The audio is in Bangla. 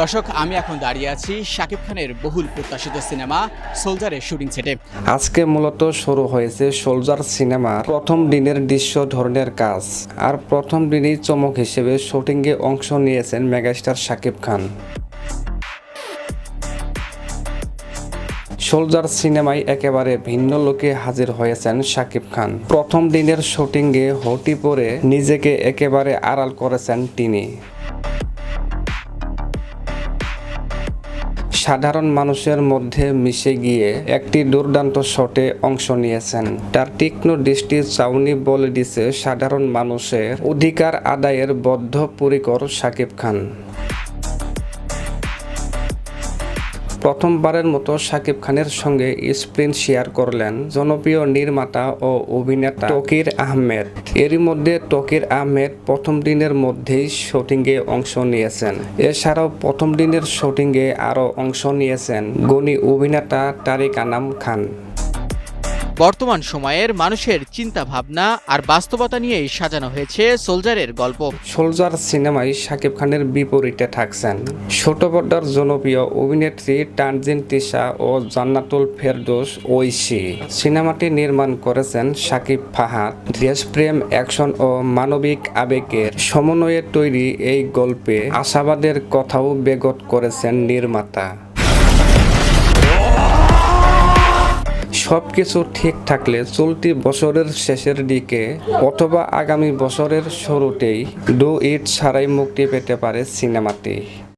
দর্শক, আমি এখন দাঁড়িয়ে আছি শাকিব খানের বহুল প্রত্যাশিত সিনেমা সোলজারের শুটিং সেটে। আজকে মূলত শুরু হয়েছে সোলজার সিনেমার প্রথম দিনের দৃশ্য ধরনের কাজ। আর প্রথম দিনেই চমক হিসেবে শুটিংয়ে অংশ নিয়েছেন মেগাস্টার শাকিব খান। সোলজার সিনেমায় একেবারে ভিন্ন লোকে হাজির হয়েছেন শাকিব খান। প্রথম দিনের শুটিংয়ে হটি পরে নিজেকে একেবারে আড়াল করেছেন তিনি। সাধারণ মানুষের মধ্যে মিশে গিয়ে একটি দুর্দান্ত শটে অংশ নিয়েছেন। তার তীক্ষ্ণ দৃষ্টি চাউনি বলে দিছে সাধারণ মানুষের অধিকার আদায়ের বদ্ধ পরিকর সাকিব খান। প্রথমবারের মতো শাকিব খানের সঙ্গে স্ক্রিন শেয়ার করলেন জনপ্রিয় নির্মাতা ও অভিনেতা তকির আহমেদ। এরই মধ্যে তকির আহমেদ প্রথম দিনের মধ্যেই শুটিংয়ে অংশ নিয়েছেন। এছাড়াও প্রথম দিনের শুটিংয়ে আরও অংশ নিয়েছেন গণী অভিনেতা তারিক আনাম খান। বর্তমান সময়ের মানুষের চিন্তা ভাবনা আর বাস্তবতা নিয়েই সাজানো হয়েছে সোলজারের গল্প। সোলজার সিনেমায় শাকিব খানের বিপরীতে থাকছেন। ছোট পর্দার জনপ্রিয় অভিনেত্রী টানজিন তিশা ও জান্নাতুল ফেরদোস ঐশী। সিনেমাটি নির্মাণ করেছেন শাকিব ফাহাদ দেশপ্রেম, অ্যাকশন ও মানবিক আবেগের সমন্বয়ে তৈরি এই গল্পে আশাবাদের কথাও বেগত করেছেন নির্মাতা। সবকিছু ঠিক থাকলে চলতি বছরের শেষের দিকে অথবা আগামী বছরের শুরুতেই ডু ইট ছাড়াই মুক্তি পেতে পারে সিনেমাটি।